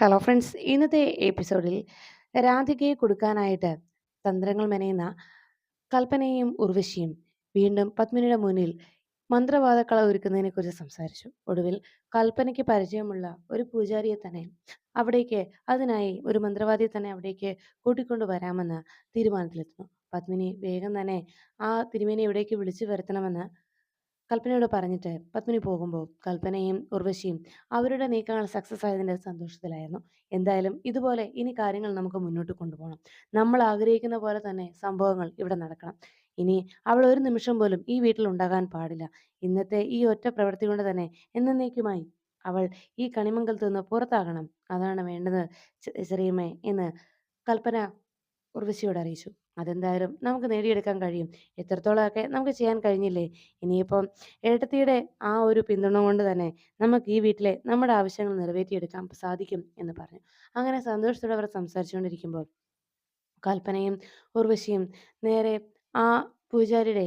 Hello friends ഇന്നത്തെ എപ്പിസോഡിൽ രാധികയെ കൊടുക്കാനായിട്ട് തന്ത്രങ്ങൾ മെനയുന്ന കൽപ്പനയും ഉർവശിയും വീണ്ടും പത്മിനിയുടെ മുന്നിൽ മന്ത്രവാദക്കള ഒരുക്കുന്നതിനെ കുറിച്ച് സംസാരിച്ചു. ഒടുവിൽ കൽപ്പനയ്ക്ക് പരിചയമുള്ള ഒരു പൂജാരിയെ തന്നെ അവിടേക്ക് അതിനായി ഒരു മന്ത്രവാദിയെ തന്നെ അവിടേക്ക് കൂട്ടിക്കൊണ്ടു വരാമെന്ന് തീരുമാനത്തിലെത്തുന്നു. പത്മിനി വേഗം തന്നെ ആ തിരുമേനി ഇവിടേക്ക് വിളിച്ചു വരുത്തണമെന്ന് കൽപ്പനയോട് പറഞ്ഞിട്ട് പത്മിനി പോകുമ്പോൾ കൽപ്പനയും ഉർവശിയും അവരുടെ നീക്കങ്ങൾ സക്സസ് ആയതിന്റെ സന്തോഷത്തിലായിരുന്നു. എന്തായാലും ഇതുപോലെ ഇനി കാര്യങ്ങൾ നമുക്ക് മുന്നോട്ട് കൊണ്ടുപോകണം. നമ്മൾ ആഗ്രഹിക്കുന്ന പോലെ തന്നെ സംഭവങ്ങൾ ഇവിടെ നടക്കണം. ഇനി അവൾ ഒരു നിമിഷം പോലും ഈ വീട്ടിൽ ഉണ്ടാകാൻ പാടില്ല. ഇന്നത്തെ ഈ ഒറ്റ പ്രവൃത്തി കൊണ്ട് തന്നെ എന്നേക്കുമായി അവൾ ഈ കണിമംഗലത്ത് നിന്ന് പുറത്താകണം. അതാണ് വേണ്ടത് ചെറിയമ്മേ എന്ന് കൽപ്പന ഉർവശിയോട് അറിയിച്ചു. അതെന്തായാലും നമുക്ക് നേടിയെടുക്കാൻ കഴിയും. എത്രത്തോളമൊക്കെ നമുക്ക് ചെയ്യാൻ കഴിഞ്ഞില്ലേ? ഇനിയിപ്പം ഏട്ടത്തിയുടെ ആ ഒരു പിന്തുണ കൊണ്ട് തന്നെ നമുക്ക് ഈ വീട്ടിലെ നമ്മുടെ ആവശ്യങ്ങൾ നിറവേറ്റിയെടുക്കാൻ സാധിക്കും എന്ന് പറഞ്ഞു. അങ്ങനെ സന്തോഷത്തോടെ അവർ സംസാരിച്ചുകൊണ്ടിരിക്കുമ്പോൾ കൽപ്പനയും ഉർവശിയും നേരെ ആ പൂജാരിയുടെ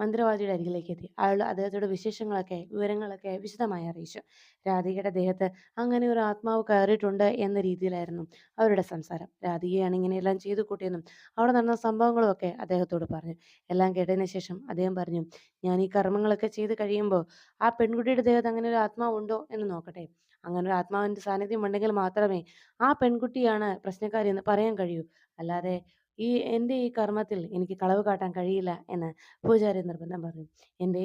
മന്ത്രവാദിയുടെ അരികിലേക്ക് എത്തി അയാൾ അദ്ദേഹത്തോട് വിശേഷങ്ങളൊക്കെ വിവരങ്ങളൊക്കെ വിശദമായി അറിയിച്ചു. രാധികയുടെ ദേഹത്ത് അങ്ങനെ ഒരു ആത്മാവ് കയറിയിട്ടുണ്ട് എന്ന രീതിയിലായിരുന്നു അവരുടെ സംസാരം. രാധികയാണ് ഇങ്ങനെയെല്ലാം ചെയ്തു കൂട്ടിയെന്നും അവിടെ നടന്ന സംഭവങ്ങളും ഒക്കെ അദ്ദേഹത്തോട് പറഞ്ഞു. എല്ലാം കേട്ടതിന് ശേഷം അദ്ദേഹം പറഞ്ഞു ഞാൻ ഈ കർമ്മങ്ങളൊക്കെ ചെയ്ത് കഴിയുമ്പോൾ ആ പെൺകുട്ടിയുടെ ദേഹത്ത് അങ്ങനെ ഒരു ആത്മാവ് ഉണ്ടോ എന്ന് നോക്കട്ടെ. അങ്ങനെ ഒരു ആത്മാവിന്റെ സാന്നിധ്യം ഉണ്ടെങ്കിൽ മാത്രമേ ആ പെൺകുട്ടിയാണ് പ്രശ്നക്കാരി എന്ന് പറയാൻ കഴിയൂ. അല്ലാതെ ഈ എന്റെ ഈ കർമ്മത്തിൽ എനിക്ക് കളവ് കാട്ടാൻ കഴിയില്ല എന്ന് പൂജാരി നിർബന്ധം പറഞ്ഞു എന്റെ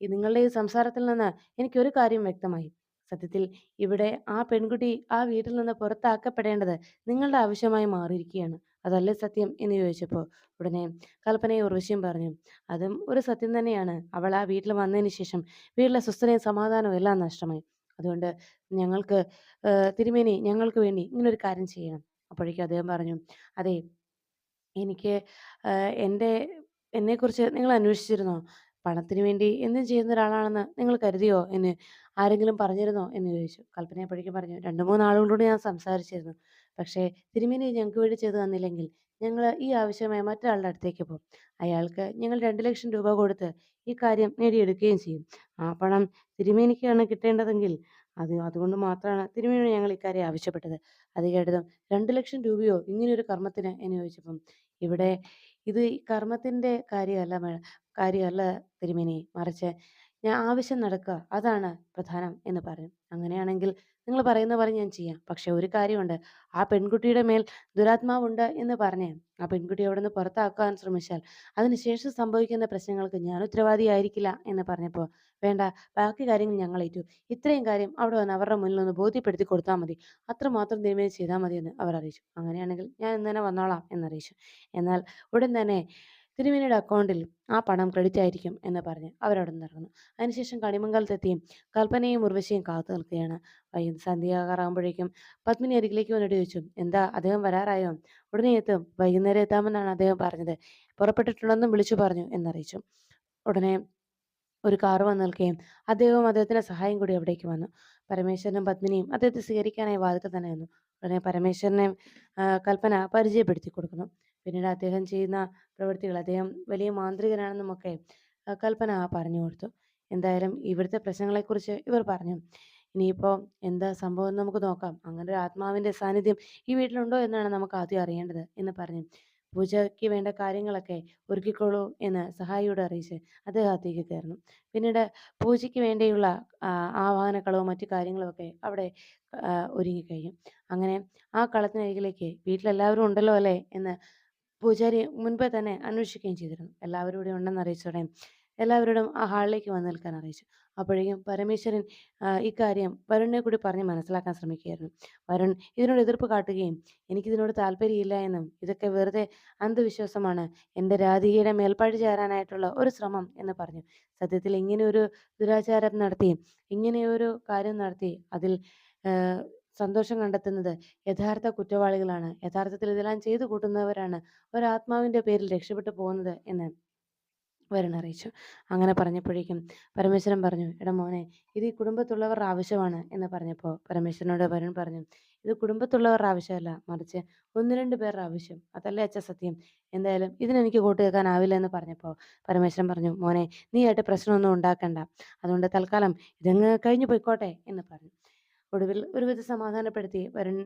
ഈ നിങ്ങളുടെ ഈ സംസാരത്തിൽ നിന്ന് എനിക്കൊരു കാര്യം വ്യക്തമായി. സത്യത്തിൽ ഇവിടെ ആ പെൺകുട്ടി ആ വീട്ടിൽ നിന്ന് പുറത്താക്കപ്പെടേണ്ടത് നിങ്ങളുടെ ആവശ്യമായി മാറിയിരിക്കുകയാണ്. അതല്ലേ സത്യം എന്ന് ചോദിച്ചപ്പോൾ ഉടനെ കൽപ്പനയെ ഉർവശിയും പറഞ്ഞു അതും ഒരു സത്യം തന്നെയാണ്. അവൾ ആ വീട്ടിൽ വന്നതിന് ശേഷം വീട്ടിലെ സ്വസ്ഥതയും സമാധാനവും എല്ലാം നഷ്ടമായി. അതുകൊണ്ട് ഞങ്ങൾക്ക് തിരുമേനി ഞങ്ങൾക്ക് വേണ്ടി ഇങ്ങനൊരു കാര്യം ചെയ്യണം. അപ്പോഴേക്കും അദ്ദേഹം പറഞ്ഞു അതെ എനിക്ക് എന്റെ എന്നെക്കുറിച്ച് നിങ്ങൾ അന്വേഷിച്ചിരുന്നോ? പണത്തിന് വേണ്ടി എന്തും ചെയ്യുന്ന ഒരാളാണെന്ന് നിങ്ങൾ കരുതിയോ എന്ന് ആരെങ്കിലും പറഞ്ഞിരുന്നോ? എന്ന് ചോദിച്ചു. കൽപ്പന അപ്പോഴേക്കും പറഞ്ഞു, 2, 3 ആളുകളോട് ഞാൻ സംസാരിച്ചിരുന്നു. പക്ഷേ തിരുമേനി ഞങ്ങൾക്ക് വേണ്ടി ചെയ്തു തന്നില്ലെങ്കിൽ ഞങ്ങൾ ഈ ആവശ്യമായ മറ്റൊരാളുടെ അടുത്തേക്ക് പോകും. അയാൾക്ക് ഞങ്ങൾ 2,00,000 രൂപ കൊടുത്ത് ഈ കാര്യം നേടിയെടുക്കുകയും ചെയ്യും. ആ പണം തിരുമേനിക്കാണ് കിട്ടേണ്ടതെങ്കിൽ അത് അതുകൊണ്ട് മാത്രമാണ് തിരുമേനി ഞങ്ങൾ ഇക്കാര്യം ആവശ്യപ്പെട്ടത്. അത് കേട്ടതും 2,00,000 രൂപയോ ഇങ്ങനെയൊരു കർമ്മത്തിന് എന്ന് ചോദിച്ചപ്പം ഇവിടെ ഇത് കർമ്മത്തിന്റെ കാര്യമല്ല കാര്യമല്ല തിരുമേനി. മറിച്ച് ഞാൻ ആവശ്യം നടക്കുക അതാണ് പ്രധാനം എന്ന് പറയും അങ്ങനെയാണെങ്കിൽ നിങ്ങൾ പറയുന്ന പോലെ ഞാൻ ചെയ്യാം. പക്ഷെ ഒരു കാര്യമുണ്ട്. ആ പെൺകുട്ടിയുടെ മേൽ ദുരാത്മാവുണ്ട് എന്ന് പറഞ്ഞ് ആ പെൺകുട്ടിയെ നിന്ന് പുറത്താക്കാൻ ശ്രമിച്ചാൽ അതിനുശേഷം സംഭവിക്കുന്ന പ്രശ്നങ്ങൾക്ക് ഞാൻ ഉത്തരവാദിയായിരിക്കില്ല എന്ന് പറഞ്ഞപ്പോൾ വേണ്ട ബാക്കി കാര്യങ്ങൾ ഞങ്ങൾ ഏറ്റു. ഇത്രയും കാര്യം അവിടെ വന്ന് അവരുടെ മുന്നിൽ ഒന്ന് ബോധ്യപ്പെടുത്തി കൊടുത്താൽ മതി. അത്രമാത്രം തീരുമാനം ചെയ്താൽ മതി എന്ന് അവർ അറിയിച്ചു. അങ്ങനെയാണെങ്കിൽ ഞാൻ ഇന്ന് തന്നെ വന്നോളാം എന്നറിയിച്ചു. എന്നാൽ ഉടൻ തന്നെ തിരുമേനിയുടെ അക്കൗണ്ടിൽ ആ പണം ക്രെഡിറ്റ് ആയിരിക്കും എന്ന് പറഞ്ഞ് അവരവിടെ നിന്ന് ഇറങ്ങുന്നു. അതിനുശേഷം കണിമംഗലത്തെത്തിയും കൽപ്പനയും ഉർവശിയും കാത്തു നിൽക്കുകയാണ്. വൈ സന്ധ്യകാറാകുമ്പോഴേക്കും പത്മിനി അരികിലേക്ക് വന്നിട്ട് ചോദിച്ചു, "എന്താ അദ്ദേഹം വരാറായോ?" "ഉടനെ എത്തും. വൈകുന്നേരം എത്താമെന്നാണ് അദ്ദേഹം പറഞ്ഞത്. പുറപ്പെട്ടിട്ടുണ്ടെന്നും വിളിച്ചു പറഞ്ഞു" എന്നറിയിച്ചു. ഉടനെ ഒരു കാറ് വന്ന് നിൽക്കുകയും അദ്ദേഹവും അദ്ദേഹത്തിന്റെ സഹായം കൂടി അവിടേക്ക് വന്നു. പരമേശ്വരനും പത്മിനിയും അദ്ദേഹത്തെ സ്വീകരിക്കാനായി വാതിൽക്കൽ തന്നെ നിന്നു. ഉടനെ പരമേശ്വരനെ കൽപ്പന പരിചയപ്പെടുത്തി കൊടുക്കുന്നു. പിന്നീട് അദ്ദേഹം ചെയ്യുന്ന പ്രവൃത്തികൾ അദ്ദേഹം വലിയ മാന്ത്രികനാണെന്നുമൊക്കെ കൽപ്പന പറഞ്ഞു കൊടുത്തു. എന്തായാലും ഇവിടുത്തെ പ്രശ്നങ്ങളെക്കുറിച്ച് ഇവർ പറഞ്ഞു. ഇനിയിപ്പോ എന്താ സംഭവം എന്ന് നമുക്ക് നോക്കാം. അങ്ങനെ ഒരു ആത്മാവിന്റെ സാന്നിധ്യം ഈ വീട്ടിലുണ്ടോ എന്നാണ് നമുക്ക് ആദ്യം അറിയേണ്ടത് എന്ന് പറഞ്ഞു. പൂജയ്ക്ക് വേണ്ട കാര്യങ്ങളൊക്കെ ഒരുക്കിക്കോളൂ എന്ന് സഹായിയോട് അറിയിച്ച് അദ്ദേഹം അകത്തേക്ക് കയറുന്നു. പിന്നീട് പൂജയ്ക്ക് വേണ്ടിയുള്ള ആവാഹനക്കളവും മറ്റു കാര്യങ്ങളുമൊക്കെ അവിടെ ഒരുങ്ങി ഒരുങ്ങിക്കഴിഞ്ഞു. അങ്ങനെ ആ കളത്തിനരികിലേക്ക് വീട്ടിലെല്ലാവരും ഉണ്ടല്ലോ അല്ലേ എന്ന് പൂജാരി മുൻപേ തന്നെ അന്വേഷിക്കുകയും ചെയ്തിരുന്നു. എല്ലാവരും ഇവിടെ ഉണ്ടെന്ന് അറിയിച്ചോടെ എല്ലാവരോടും ആ ഹാളിലേക്ക് വന്ന് നിൽക്കാൻ അറിയിച്ചു. അപ്പോഴേക്കും പരമേശ്വരൻ ഇക്കാര്യം വരുണിനെ കൂടി പറഞ്ഞ് മനസ്സിലാക്കാൻ ശ്രമിക്കുകയായിരുന്നു. വരുൺ ഇതിനോട് എതിർപ്പ് കാട്ടുകയും എനിക്കിതിനോട് താല്പര്യമില്ല എന്നും ഇതൊക്കെ വെറുതെ അന്ധവിശ്വാസമാണ്. എന്റെ രാധികയുടെ മേൽപ്പാട് ചേരാനായിട്ടുള്ള ഒരു ശ്രമം എന്ന് പറഞ്ഞു. സത്യത്തിൽ ഇങ്ങനെയൊരു ദുരാചാരം നടത്തി ഇങ്ങനെയൊരു കാര്യം നടത്തി അതിൽ സന്തോഷം കണ്ടെത്തുന്നത് യഥാർത്ഥ കുറ്റവാളികളാണ്. യഥാർത്ഥത്തിൽ ഇതെല്ലാം ചെയ്തു കൂട്ടുന്നവരാണ് ഒരാത്മാവിന്റെ പേരിൽ രക്ഷപ്പെട്ടു പോകുന്നത് എന്ന് വരുൺ അറിയിച്ചു. അങ്ങനെ പറഞ്ഞപ്പോഴേക്കും പരമേശ്വരൻ പറഞ്ഞു, "എടാ മോനെ ഇത് ഈ കുടുംബത്തുള്ളവരുടെ ആവശ്യമാണ്" എന്ന് പറഞ്ഞപ്പോൾ പരമേശ്വരനോട് വരുൺ പറഞ്ഞു, "ഇത് കുടുംബത്തുള്ളവരുടെ ആവശ്യമല്ല. മറിച്ച് 1, 2 പേരുടെ ആവശ്യം. അതല്ലേ അച്ഛ സത്യം. എന്തായാലും ഇതിനെനിക്ക് കൂട്ടുനിൽക്കാനാവില്ല" എന്ന് പറഞ്ഞപ്പോൾ പരമേശ്വരൻ പറഞ്ഞു, "മോനെ നീയായിട്ട് പ്രശ്നമൊന്നും ഉണ്ടാക്കണ്ട. അതുകൊണ്ട് തൽക്കാലം ഇതങ്ങ് കഴിഞ്ഞു പൊയ്ക്കോട്ടെ" എന്ന് പറഞ്ഞു. ഒടുവിൽ ഒരുവിധം സമാധാനപ്പെടുത്തി വരുൺ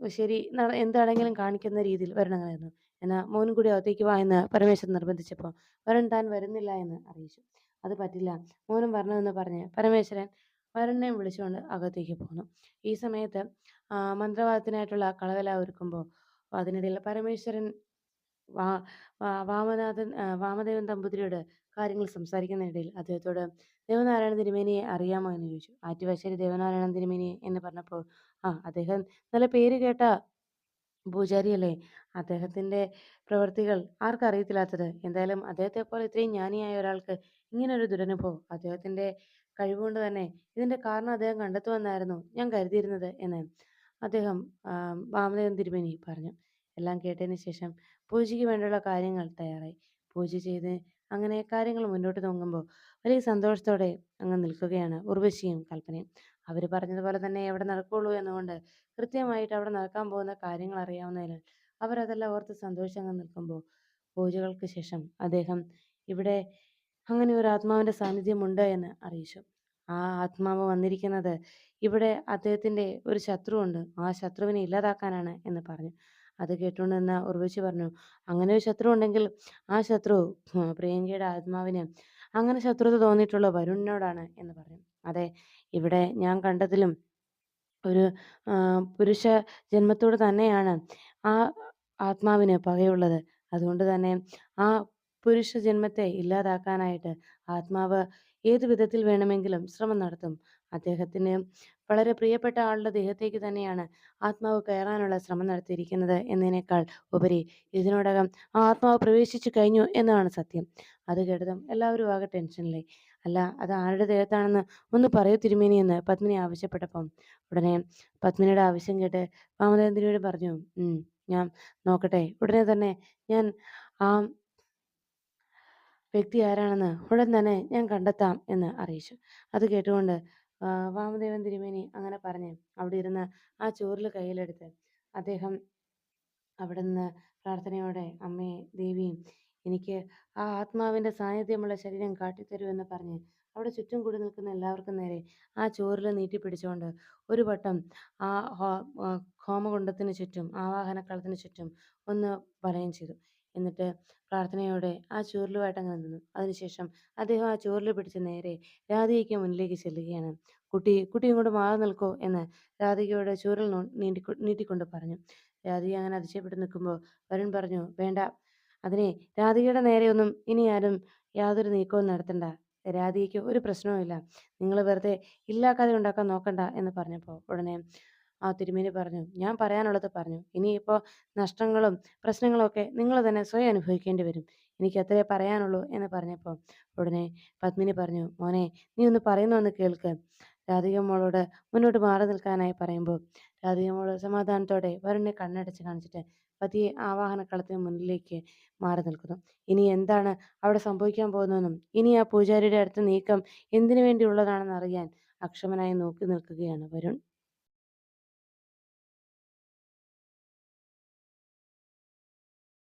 ശരി എന്താണെങ്കിലും കാണിക്കുന്ന രീതിയിൽ നിന്നു എന്നാൽ മോനും കൂടി അകത്തേക്ക് വാ എന്ന് പരമേശ്വരൻ നിർബന്ധിച്ചപ്പോൾ വരുൺ താൻ വരുന്നില്ല എന്ന് അറിയിച്ചു. അത് പറ്റില്ല മോനും വരണമെന്ന് പറഞ്ഞ് പരമേശ്വരൻ വരുണിനെയും വിളിച്ചുകൊണ്ട് അകത്തേക്ക് പോന്നു. ഈ സമയത്ത് മന്ത്രവാദത്തിനായിട്ടുള്ള കളവല ഒരുക്കുമ്പോൾ അതിനിടയിൽ പരമേശ്വരൻ വാ വാമനാഥൻ വാമദേവൻ തമ്പുതിരിയോട് കാര്യങ്ങൾ സംസാരിക്കുന്നതിനിടയിൽ അദ്ദേഹത്തോട് ദേവനാരായണ തിരുമേനിയെ അറിയാമോ? എന്ന് ചോദിച്ചു. ആറ്റുവാശ്ശേരി ദേവനാരായണ തിരുമേനി എന്ന് പറഞ്ഞപ്പോൾ ആ അദ്ദേഹം നല്ല പേര് കേട്ട പൂജാരിയല്ലേ? അദ്ദേഹത്തിന്റെ പ്രവൃത്തികൾ ആർക്കറിയത്തില്ലാത്തത് എന്തായാലും അദ്ദേഹത്തെ പോലെ ഇത്രയും ജ്ഞാനിയായ ഒരാൾക്ക് ഇങ്ങനൊരു ദുരനുഭവം അദ്ദേഹത്തിന്റെ കഴിവുകൊണ്ട് തന്നെ ഇതിന്റെ കാരണം അദ്ദേഹം കണ്ടെത്തുമെന്നായിരുന്നു ഞാൻ കരുതിയിരുന്നത് എന്ന് അദ്ദേഹം വാമദേവൻ തിരുമേനി പറഞ്ഞു. എല്ലാം കേട്ടതിന് ശേഷം പൂജയ്ക്ക് വേണ്ടിയുള്ള കാര്യങ്ങൾ തയ്യാറായി. പൂജ ചെയ്ത് അങ്ങനെ കാര്യങ്ങൾ മുന്നോട്ട് നോക്കുമ്പോൾ വലിയ സന്തോഷത്തോടെ അങ്ങ് നിൽക്കുകയാണ് ഉർവശിയും കൽപ്പനയും. അവർ പറഞ്ഞതുപോലെ തന്നെ എവിടെ നടക്കുള്ളൂ എന്നുകൊണ്ട് കൃത്യമായിട്ട് അവിടെ നടക്കാൻ പോകുന്ന കാര്യങ്ങൾ അറിയാവുന്നതിനാൽ അവർ അവരതെല്ലാം ഓർത്ത് സന്തോഷം അങ്ങ് നിൽക്കുമ്പോൾ പൂജകൾക്ക് ശേഷം അദ്ദേഹം ഇവിടെ അങ്ങനെ ഒരു ആത്മാവിന്റെ സാന്നിധ്യം ഉണ്ട് എന്ന് അറിയിച്ചു. ആ ആത്മാവ് വന്നിരിക്കുന്നത് ഇവിടെ അദ്ദേഹത്തിന്റെ ഒരു ശത്രുവുണ്ട്. ആ ശത്രുവിനെ ഇല്ലാതാക്കാനാണ് എന്ന് പറഞ്ഞു. അത് കേട്ടുകൊണ്ട് നിന്ന ഉർവശി പറഞ്ഞു. അങ്ങനെ ഒരു ശത്രു ഉണ്ടെങ്കിൽ ആ ശത്രു പ്രിയങ്കയുടെ ആത്മാവിന് അങ്ങനെ ശത്രുത തോന്നിയിട്ടുള്ള വരുണിനോടാണ് എന്ന് പറഞ്ഞു. അതെ ഇവിടെ ഞാൻ കണ്ടതിലും ഒരു പുരുഷ ജന്മത്തോട് തന്നെയാണ് ആ ആത്മാവിന് പകയുള്ളത്. അതുകൊണ്ട് തന്നെ ആ പുരുഷ ജന്മത്തെ ഇല്ലാതാക്കാനായിട്ട് ആത്മാവ് ഏത് വിധത്തിൽ വേണമെങ്കിലും ശ്രമം നടത്തും. അദ്ദേഹത്തിന് വളരെ പ്രിയപ്പെട്ട ആളുടെ ദേഹത്തേക്ക് തന്നെയാണ് ആത്മാവ് കയറാനുള്ള ശ്രമം നടത്തിയിരിക്കുന്നത് എന്നതിനേക്കാൾ ഉപരി ഇതിനോടകം ആ ആത്മാവ് പ്രവേശിച്ചു കഴിഞ്ഞു എന്നാണ് സത്യം. അത് കേട്ടതും എല്ലാവരും ആകെ ടെൻഷനിലായി അല്ല അത് ആരുടെ ദേഹത്താണെന്ന് ഒന്ന് പറയൂ തിരുമേനി എന്ന് പത്മിനി ആവശ്യപ്പെട്ടപ്പം. ഉടനെ പത്മിനിയുടെ ആവശ്യം കേട്ട് വാമദേവന്തിരിയോട് പറഞ്ഞു ഞാൻ നോക്കട്ടെ. ഉടനെ തന്നെ ഞാൻ ആ വ്യക്തി ആരാണെന്ന് ഉടൻ തന്നെ ഞാൻ കണ്ടെത്താം എന്ന് അറിയിച്ചു. അത് കേട്ടുകൊണ്ട് വാമദേവൻ തിരുമേനി അങ്ങനെ പറഞ്ഞ് അവിടെ ഇരുന്ന് ആ ചോറിൽ കയ്യിലെടുത്ത് അദ്ദേഹം അവിടെ നിന്ന് പ്രാർത്ഥനയോടെ അമ്മേ ദേവിയും എനിക്ക് ആ ആത്മാവിന്റെ സാന്നിധ്യമുള്ള ശരീരം കാട്ടിത്തരൂ എന്ന് പറഞ്ഞ് അവിടെ ചുറ്റും കൂടി നിൽക്കുന്ന എല്ലാവർക്കും നേരെ ആ ചോറിൽ നീട്ടിപ്പിടിച്ചുകൊണ്ട് ഒരു വട്ടം ആ ഹോമകുണ്ടത്തിന് ചുറ്റും ആവാഹനക്കളത്തിന് ചുറ്റും ഒന്ന് വലയം ചെയ്തു. എന്നിട്ട് പ്രാർത്ഥനയോടെ ആ ചൂരലുമായിട്ട് അങ്ങനെ നിന്നു. അതിനുശേഷം അദ്ദേഹം ആ ചൂരൽ പിടിച്ച് നേരെ രാധികയ്ക്ക് മുന്നിലേക്ക് ചെല്ലുകയാണ്. കുട്ടി കുട്ടി ഇങ്ങോട്ട് മാറി നിൽക്കോ എന്ന് രാധികയോട് ചൂരൽ നീട്ടി നീട്ടിക്കൊണ്ട് പറഞ്ഞു. രാധിക അങ്ങനെ അതിശയപ്പെട്ട് നിൽക്കുമ്പോൾ വരുൺ പറഞ്ഞു വേണ്ട. അതിനെ രാധികയുടെ നേരെയൊന്നും ഇനി ആരും യാതൊരു നീക്കവും നടത്തണ്ട. രാധികയ്ക്ക് ഒരു പ്രശ്നവുമില്ല. നിങ്ങൾ വെറുതെ ഇല്ലാ ഇല്ലാക്കാതെ ഉണ്ടാക്കാൻ നോക്കണ്ട എന്ന് പറഞ്ഞപ്പോൾ ഉടനെ ആ തിരുമേനി പറഞ്ഞു. ഞാൻ പറയാനുള്ളത് പറഞ്ഞു. ഇനിയിപ്പോൾ നഷ്ടങ്ങളും പ്രശ്നങ്ങളും ഒക്കെ നിങ്ങൾ തന്നെ സ്വയം അനുഭവിക്കേണ്ടി വരും. എനിക്ക് അത്രേ പറയാനുള്ളൂ എന്ന് പറഞ്ഞപ്പോൾ ഉടനെ പത്മിനി പറഞ്ഞു മോനെ നീ ഒന്ന് പറയുന്നൊന്ന് കേൾക്ക്. രാധിക മോളോട് മുന്നോട്ട് മാറി നിൽക്കാനായി പറയുമ്പോൾ രാധിക മോൾ സമാധാനത്തോടെ വരുണിനെ കണ്ണടച്ച് കാണിച്ചിട്ട് പതിയെ ആവാഹനക്കളത്തിന് മുന്നിലേക്ക് മാറി നിൽക്കുന്നു. ഇനി എന്താണ് അവിടെ സംഭവിക്കാൻ പോകുന്നതെന്നും ഇനി ആ പൂജാരിയുടെ അടുത്ത നീക്കം എന്തിനു വേണ്ടിയുള്ളതാണെന്ന് അറിയാൻ അക്ഷമനായി നോക്കി നിൽക്കുകയാണ് വരുൺ.